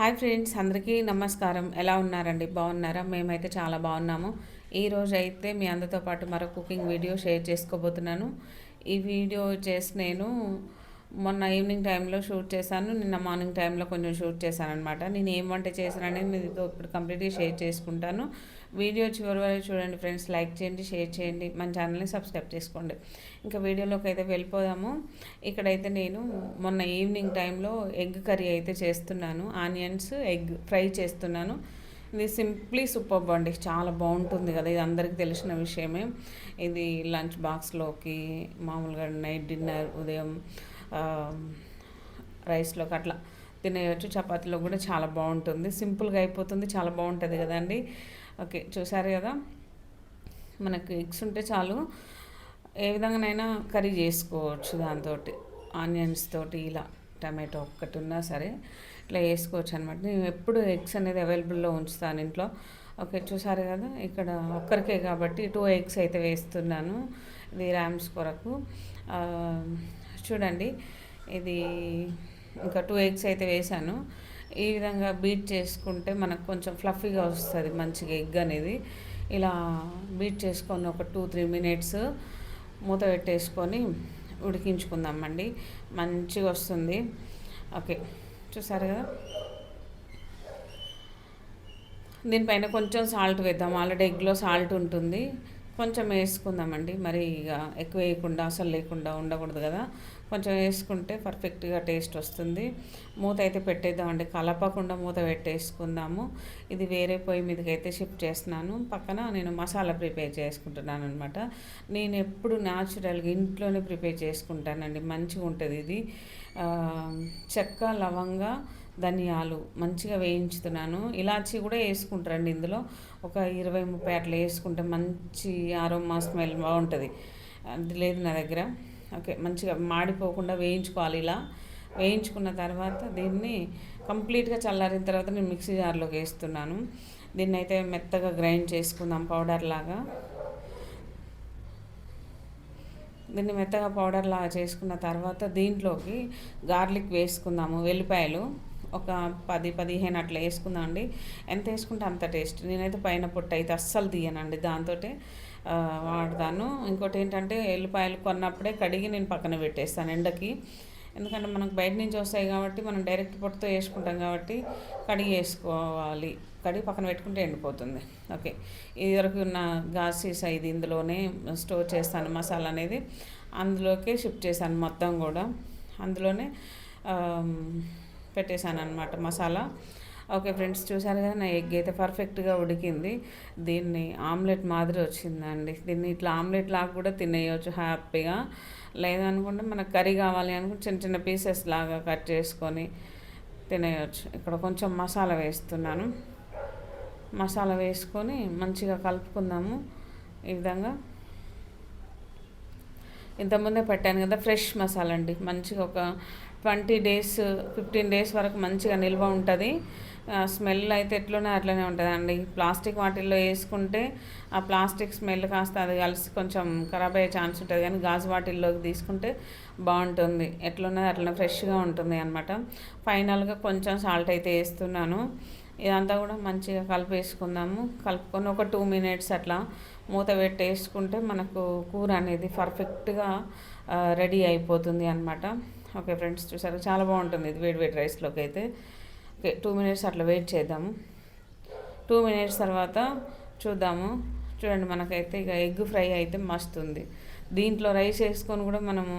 Hi friends అందరికీ నమస్కారం. ఎలా ఉన్నారండి? బాగున్నారా? మేమైతే చాలా బాగున్నాము. ఈరోజు అయితే మీ అందరితో పాటు మరో కుకింగ్ వీడియో షేర్ చేసుకోబోతున్నాను. ఈ వీడియో చేసి నేను మొన్న ఈవినింగ్ టైంలో షూట్ చేశాను. నిన్న మార్నింగ్ టైంలో కొంచెం షూట్ చేశాను అనమాట నేను ఏం వంట చేశాననేది మీతో ఇప్పుడు కంప్లీట్గా షేర్ చేసుకుంటాను. వీడియో చివరి వరకు చూడండి ఫ్రెండ్స్. లైక్ చేయండి షేర్ చేయండి. మన ఛానల్ని సబ్స్క్రైబ్ చేసుకోండి. ఇంకా వీడియోలోకి అయితే వెళ్ళిపోదాము. ఇక్కడైతే నేను మొన్న ఈవినింగ్ టైంలో ఎగ్ కర్రీ అయితే చేస్తున్నాను. ఆనియన్స్ ఎగ్ ఫ్రై చేస్తున్నాను. ఇది సింప్లీ సూపర్ అండి. చాలా బాగుంటుంది కదా. ఇది అందరికీ తెలిసిన విషయమే. ఇది లంచ్ బాక్స్లోకి మామూలుగా నైట్ డిన్నర్ ఉదయం రైస్లోకి అట్లా తినేయచ్చు. చపాతీలో కూడా చాలా బాగుంటుంది. సింపుల్గా అయిపోతుంది. చాలా బాగుంటుంది కదండి. ఓకే చూసారు కదా? మనకు ఎగ్స్ ఉంటే చాలు. ఏ విధంగానైనా కర్రీ చేసుకోవచ్చు దాంతో ఆనియన్స్ తోటి ఇలా టమాటో ఒక్కటి ఉన్నా సరే ఇట్లా వేసుకోవచ్చు అనమాట నేను ఎప్పుడు ఎగ్స్ అనేది అవైలబుల్లో ఉంచుతాను ఇంట్లో. ఓకే చూసారు కదా? ఇక్కడ ఒక్కరికే కాబట్టి టూ ఎగ్స్ అయితే వేస్తున్నాను. ఇది ర్యామ్స్ కొరకు. చూడండి. ఇది ఇంకా టూ ఎగ్స్ అయితే వేసాను ఈ విధంగా బీట్ చేసుకుంటే మనకు కొంచెం ఫ్లఫీగా వస్తుంది మంచిగా ఎగ్ అనేది. ఇలా బీట్ చేసుకొని ఒక టూ త్రీ మినిట్స్ మూత పెట్టేసుకొని ఉడికించుకుందామండి. మంచిగా వస్తుంది. ఓకే చూసారు కదా? దీనిపైన కొంచెం సాల్ట్ వేద్దాం. ఆల్రెడీ ఎగ్లో సాల్ట్ ఉంటుంది. కొంచెం వేసుకుందామండి. మరి ఇక ఎక్కువ వేయకుండా అసలు లేకుండా ఉండకూడదు కదా. కొంచెం వేసుకుంటే పర్ఫెక్ట్గా టేస్ట్ వస్తుంది. మూత అయితే పెట్టేద్దామండి. కలపకుండా మూత పెట్టేసుకుందాము. ఇది వేరే పొయ్యి మీదకి అయితే షిఫ్ట్ చేస్తున్నాను. పక్కన నేను మసాలా ప్రిపేర్ చేసుకుంటున్నాను అనమాట నేను ఎప్పుడు న్యాచురల్గా ఇంట్లోనే ప్రిపేర్ చేసుకుంటానండి. మంచిగా ఉంటుంది ఇది చెక్క లవంగా ధనియాలు మంచిగా వేయించుతున్నాను. ఇలాచి కూడా వేసుకుంటారండి ఇందులో. ఒక ఇరవై ముప్పై అట్లా వేసుకుంటే మంచి ఆరోమా స్మెల్ బాగుంటుంది. అది లేదు నా దగ్గర. ఓకే మంచిగా మాడిపోకుండా వేయించుకోవాలి ఇలా. వేయించుకున్న తర్వాత దీన్ని కంప్లీట్గా చల్లారిన తర్వాత నేను మిక్సీ జార్లోకి వేస్తున్నాను. దీన్ని అయితే మెత్తగా గ్రైండ్ చేసుకుందాం పౌడర్ లాగా. దీన్ని మెత్తగా పౌడర్ లాగా చేసుకున్న తర్వాత దీంట్లోకి గార్లిక్ వేసుకుందాము వెల్లిపాయలు. ఒక పది పదిహేను అట్లా వేసుకుందాం అండి. ఎంత వేసుకుంటే అంత టేస్ట్. నేనైతే పైన పొట్టు అయితే అస్సలు తీయనండి. దాంతో వాడతాను. ఇంకోటి ఏంటంటే ఎల్లిపాయలు కొన్నప్పుడే కడిగి నేను పక్కన పెట్టేస్తాను ఎండకి. ఎందుకంటే మనకు బయట నుంచి వస్తాయి కాబట్టి మనం డైరెక్ట్ పొట్టుతో వేసుకుంటాం కాబట్టి కడిగి వేసుకోవాలి. కడిగి పక్కన పెట్టుకుంటే ఎండిపోతుంది. ఓకే. ఇది వరకు ఉన్న గాసీస్ సీసా ఇది ఇందులోనే స్టోర్ చేస్తాను మసాలా అనేది. అందులోకే షిఫ్ట్ చేశాను మొత్తం కూడా. అందులోనే పెట్టేశాను అనమాట మసాలా. ఓకే ఫ్రెండ్స్ చూసారు కదా నా ఎగ్ అయితే పర్ఫెక్ట్గా ఉడికింది. దీన్ని ఆమ్లెట్ మాదిరి వచ్చిందండి. దీన్ని ఇట్లా ఆమ్లెట్ లాగా కూడా తినేయవచ్చు హ్యాపీగా. లేదనుకుంటే మనకు కర్రీ కావాలి అనుకుంటే చిన్న చిన్న పీసెస్ లాగా కట్ చేసుకొని తినేయచ్చు. ఇక్కడ కొంచెం మసాలా వేస్తున్నాను. మసాలా వేసుకొని మంచిగా కలుపుకుందాము. ఈ విధంగా. ఇంతకుముందే పెట్టాను కదా ఫ్రెష్ మసాలా అండి. మంచిగా ఒక ట్వంటీ డేస్ ఫిఫ్టీన్ డేస్ వరకు మంచిగా నిల్వ ఉంటుంది. స్మెల్ అయితే ఎట్లనే అట్లనే ఉంటుందండి. ప్లాస్టిక్ వాటిల్లో వేసుకుంటే ఆ ప్లాస్టిక్ స్మెల్ కాస్త అది కలిసి కొంచెం ఖరాబ్ అయ్యే ఛాన్స్ ఉంటుంది. కానీ గాజు వాటిల్లోకి తీసుకుంటే బాగుంటుంది. ఎట్లున్నది అట్లనే ఫ్రెష్గా ఉంటుంది అనమాట ఫైనల్గా కొంచెం సాల్ట్ అయితే వేస్తున్నాను. ఇదంతా కూడా మంచిగా కలిపేసుకుందాము. కలుపుకొని ఒక టూ మినిట్స్ అట్లా మూత పెట్టేసుకుంటే మనకు కూర అనేది పర్ఫెక్ట్గా రెడీ అయిపోతుంది అనమాట ఓకే ఫ్రెండ్స్ చూసారు? చాలా బాగుంటుంది ఇది వేడి వేడి రైస్లోకి అయితే. ఓకే టూ మినిట్స్ అట్లా వెయిట్ చేద్దాము టూ మినిట్స్ తర్వాత చూద్దాము. చూడండి మనకైతే ఇక ఎగ్ ఫ్రై అయితే మస్తుంది దీంట్లో రైస్ వేసుకొని కూడా మనము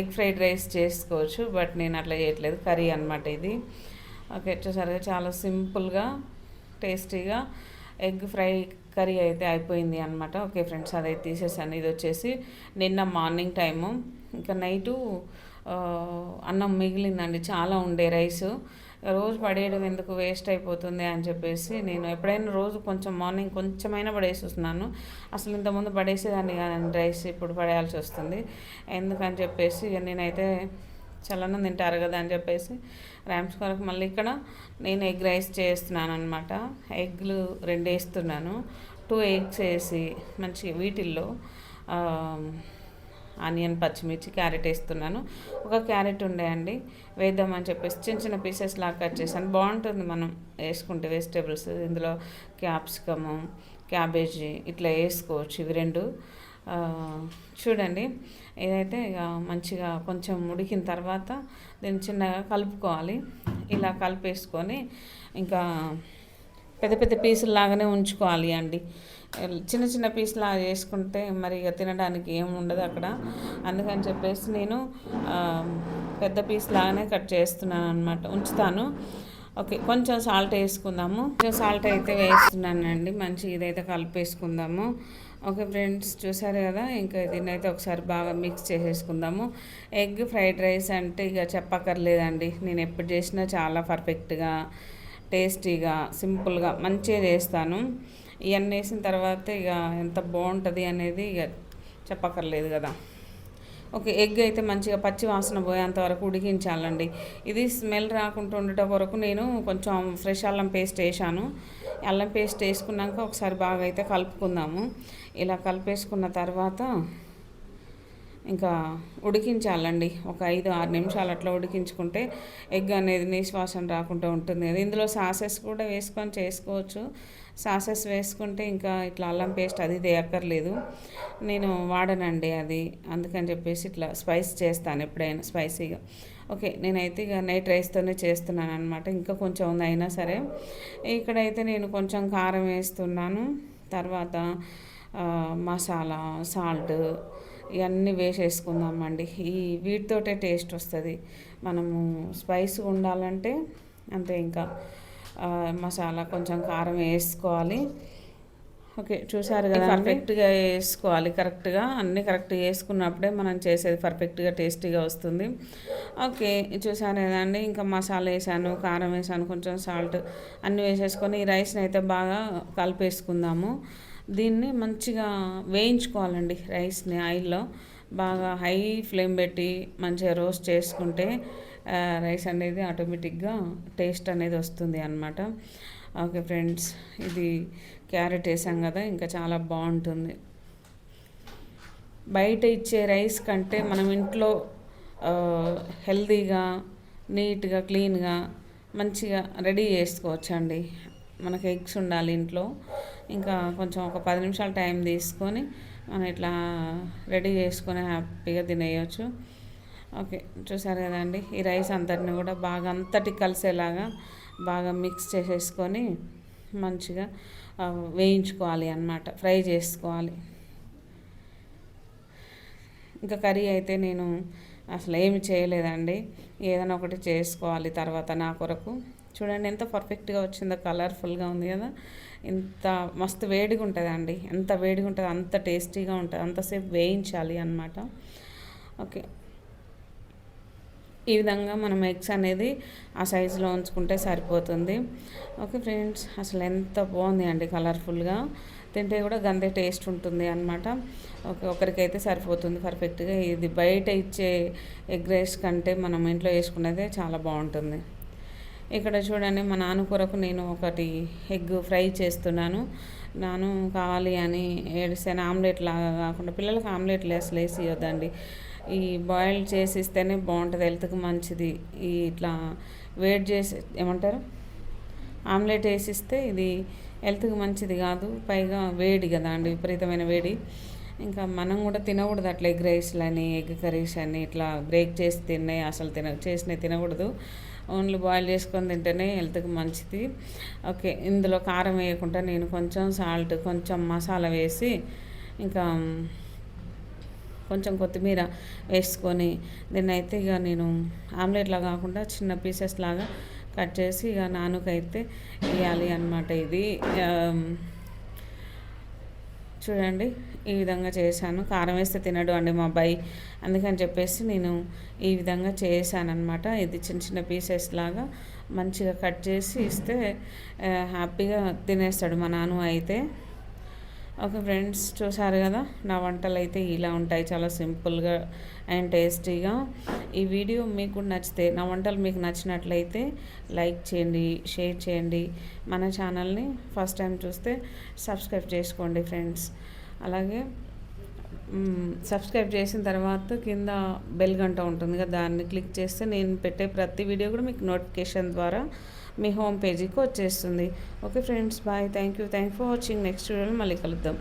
ఎగ్ ఫ్రైడ్ రైస్ చేసుకోవచ్చు బట్ నేను అట్లా చేయట్లేదు. కర్రీ అనమాట ఇది. ఓకే చూసారుగా చాలా సింపుల్గా టేస్టీగా ఎగ్ ఫ్రై కర్రీ అయితే అయిపోయింది అనమాట ఓకే ఫ్రెండ్స్ అదైతే తీసేసాను. ఇది వచ్చేసి నిన్న మార్నింగ్ టైము. ఇంకా నైటు అన్నం మిగిలిందండి చాలా ఉండే రైస్. రోజు పడేయడం ఎందుకు వేస్ట్ అయిపోతుంది అని చెప్పేసి నేను ఎప్పుడైనా రోజు కొంచెం మార్నింగ్ కొంచెమైనా పడేసి వస్తున్నాను. అసలు ఇంతకుముందు పడేసేదాన్ని కానీ రైస్ ఇప్పుడు పడేయాల్సి వస్తుంది. ఎందుకని చెప్పేసి ఇక నేనైతే చల్లనం తింటారు కదా అని చెప్పేసి ర్యామ్స్ కొరకు మళ్ళీ ఇక్కడ నేను ఎగ్ రైస్ చేస్తున్నాను అనమాట ఎగ్లు రెండు వేస్తున్నాను. టూ ఎగ్స్ వేసి మంచి వీటిల్లో ఆనియన్ పచ్చిమిర్చి క్యారెట్ వేస్తున్నాను. ఒక క్యారెట్ ఉండేయండి వేద్దామని చెప్పేసి చిన్న చిన్న పీసెస్ లాగా కట్ చేశాను. బాగుంటుంది మనం వేసుకుంటే వెజిటేబుల్స్ ఇందులో క్యాప్సికము క్యాబేజీ ఇట్లా వేసుకోవచ్చు ఇవి రెండు. చూడండి. ఇదైతే ఇక మంచిగా కొంచెం ఉడికిన తర్వాత దీన్ని చిన్నగా కలుపుకోవాలి. ఇలా కలిపేసుకొని ఇంకా పెద్ద పెద్ద పీసులు లాగానే ఉంచుకోవాలి అండి. చిన్న చిన్న పీస్లా చేసుకుంటే మరి ఇక తినడానికి ఏమి ఉండదు అక్కడ. అందుకని చెప్పేసి నేను పెద్ద పీస్ లాగానే కట్ చేస్తున్నాను అనమాట ఉంచుతాను. ఓకే కొంచెం సాల్ట్ వేసుకుందాము. కొంచెం సాల్ట్ అయితే వేస్తున్నానండి. మంచి ఇదైతే కలిపేసుకుందాము. ఓకే ఫ్రెండ్స్ చూసారు కదా? ఇంకా దీన్ని అయితే ఒకసారి బాగా మిక్స్ చేసేసుకుందాము. ఎగ్ ఫ్రైడ్ రైస్ అంటే ఇక చెప్పక్కర్లేదండి. నేను ఎప్పుడు చేసినా చాలా పర్ఫెక్ట్గా టేస్టీగా సింపుల్గా మంచిగా చేస్తాను. ఇవన్నీ వేసిన తర్వాత ఇక ఎంత బాగుంటుంది అనేది ఇక చెప్పక్కర్లేదు కదా. ఓకే ఎగ్ అయితే మంచిగా పచ్చి వాసన పోయేంత వరకు ఉడికించాలండి. ఇది స్మెల్ రాకుండా ఉండటం వరకు నేను కొంచెం ఫ్రెష్ అల్లం పేస్ట్ వేసాను అల్లం పేస్ట్ వేసుకున్నాక ఒకసారి బాగా అయితే కలుపుకుందాము. ఇలా కలిపేసుకున్న తర్వాత ఇంకా ఉడికించాలండి. ఒక ఐదు ఆరు నిమిషాలు అట్లా ఉడికించుకుంటే ఎగ్ అనేది నిశ్వాసం రాకుండా ఉంటుంది. ఇందులో సాసెస్ కూడా వేసుకొని చేసుకోవచ్చు. సాసెస్ వేసుకుంటే ఇంకా ఇట్లా అల్లం పేస్ట్ అది దేయక్కర్లేదు నేను వాడనండి అది. అందుకని చెప్పేసి ఇట్లా స్పైస్ చేస్తాను ఎప్పుడైనా స్పైసీగా. ఓకే నేనైతే ఇక నైట్ రైస్తోనే చేస్తున్నాను అనమాట ఇంకా కొంచెం ఉంది అయినా సరే. ఇక్కడైతే నేను కొంచెం కారం వేస్తున్నాను. తర్వాత మసాలా సాల్ట్ ఇవన్నీ వేసేసుకుందామండి. ఈ వీటితోటే టేస్ట్ వస్తుంది. మనము స్పైస్ ఉండాలంటే అంతే ఇంకా. మసాలా కొంచెం కారం వేసుకోవాలి. ఓకే చూసారు కదా పర్ఫెక్ట్గా వేసుకోవాలి కరెక్ట్గా. అన్నీ కరెక్ట్గా వేసుకున్నప్పుడే మనం చేసేది పర్ఫెక్ట్గా టేస్టీగా వస్తుంది. ఓకే చూసారు కదండి? ఇంకా మసాలా వేసాను కారం వేసాను కొంచెం సాల్ట్ అన్నీ వేసేసుకొని ఈ రైస్ని అయితే బాగా కలిపేసుకుందాము. దీన్ని మంచిగా వేయించుకోవాలండి రైస్ని ఆయిల్లో. బాగా హై ఫ్లేమ్ పెట్టి మంచిగా రోస్ట్ చేసుకుంటే రైస్ అనేది ఆటోమేటిక్గా టేస్ట్ అనేది వస్తుంది అనమాట ఓకే ఫ్రెండ్స్ ఇది క్యారెట్ వేసాం కదా ఇంకా చాలా బాగుంటుంది. బయట ఇచ్చే రైస్ కంటే మనం ఇంట్లో హెల్తీగా నీట్గా క్లీన్గా మంచిగా రెడీ చేసుకోవచ్చండి. మనకి ఎగ్స్ ఉండాలి ఇంట్లో. ఇంకా కొంచెం ఒక పది నిమిషాలు టైం తీసుకొని మనం ఇట్లా రెడీ చేసుకొని హ్యాపీగా తినేయచ్చు. ఓకే చూసారు కదండి ఈ రైస్ అంతటిని కూడా బాగా అంతటి కలిసేలాగా బాగా మిక్స్ చేసేసుకొని మంచిగా వేయించుకోవాలి అన్నమాట. ఫ్రై చేసుకోవాలి. ఇంకా కర్రీ అయితే నేను అసలు ఏమి చేయలేదండి. ఏదైనా ఒకటి చేసుకోవాలి తర్వాత నా కొరకు. చూడండి ఎంత పర్ఫెక్ట్గా వచ్చిందో కలర్ఫుల్గా ఉంది కదా. ఇంత మస్తు వేడిగా ఉంటుంది అండి ఎంత వేడిగా ఉంటుంది అంత టేస్టీగా ఉంటుంది. అంతసేపు వేయించాలి అనమాట ఓకే ఈ విధంగా మనం ఎగ్స్ అనేది ఆ సైజులో ఉంచుకుంటే సరిపోతుంది. ఓకే ఫ్రెండ్స్ అసలు ఎంత బాగుంది అండి కలర్ఫుల్గా తింటే కూడా గందే టేస్ట్ ఉంటుంది అనమాట ఓకే ఒకరికైతే సరిపోతుంది పర్ఫెక్ట్గా ఇది బయట ఇచ్చే ఎగ్ రైస్ కంటే మనం ఇంట్లో వేసుకునేదే చాలా బాగుంటుంది. ఇక్కడ చూడండి మా నాన్న కొరకు నేను ఒకటి ఎగ్ ఫ్రై చేస్తున్నాను. నాను కావాలి అని ఏడిసాను ఆమ్లెట్ లాగా కాకుండా పిల్లలకు ఆమ్లెట్లు అసలు వేసి ఇవ్వద్దండి ఈ బాయిల్ చేసి ఇస్తేనే బాగుంటుంది హెల్త్కి మంచిది. ఈ ఇట్లా వేడి చేసి ఏమంటారు? ఆమ్లెట్ వేసిస్తే ఇది హెల్త్కి మంచిది కాదు పైగా వేడి కదా అండి విపరీతమైన వేడి. ఇంకా మనం కూడా తినకూడదు అట్లా ఎగ్ రైస్లని ఎగ్ కర్రీస్ అని ఇట్లా బ్రేక్ చేసి తిన్నాయి అసలు తిన చేసినవి తినకూడదు. ఓన్లీ బాయిల్ చేసుకొని తింటేనే హెల్త్కి మంచిది. ఓకే ఇందులో కారం వేయకుండా నేను కొంచెం సాల్ట్ కొంచెం మసాలా వేసి ఇంకా కొంచెం కొత్తిమీర వేసుకొని దీన్ని అయితే ఇక నేను ఆమ్లెట్లా కాకుండా చిన్న పీసెస్ లాగా కట్ చేసి ఇక నానుకైతే వేయాలి అనమాట ఇది. చూడండి ఈ విధంగా చేశాను. కారం వేస్తే తినడు అండి మా అబ్బాయి. అందుకని చెప్పేసి నేను ఈ విధంగా చేశాను అనమాట ఇది చిన్న చిన్న పీసెస్ లాగా మంచిగా కట్ చేసి ఇస్తే హ్యాపీగా తినేస్తాడు మా నాన్న అయితే. ఓకే ఫ్రెండ్స్ చూసారు కదా? నా వంటలు అయితే ఇలా ఉంటాయి చాలా సింపుల్గా అండ్ టేస్టీగా. ఈ వీడియో మీకు నచ్చితే నా వంటలు మీకు నచ్చినట్లయితే లైక్ చేయండి షేర్ చేయండి. మన ఛానల్ని ఫస్ట్ టైం చూస్తే సబ్స్క్రైబ్ చేసుకోండి ఫ్రెండ్స్. అలాగే సబ్స్క్రైబ్ చేసిన తర్వాత కింద బెల్ గంట ఉంటుంది కదా దాన్ని క్లిక్ చేస్తే నేను పెట్టే ప్రతి వీడియో కూడా మీకు నోటిఫికేషన్ ద్వారా మీ హోమ్ పేజీకి వచ్చేస్తుంది. Okay friends bye. Thank you thank for watching. Next వీడియోలో మళ్ళీ కలుద్దాం.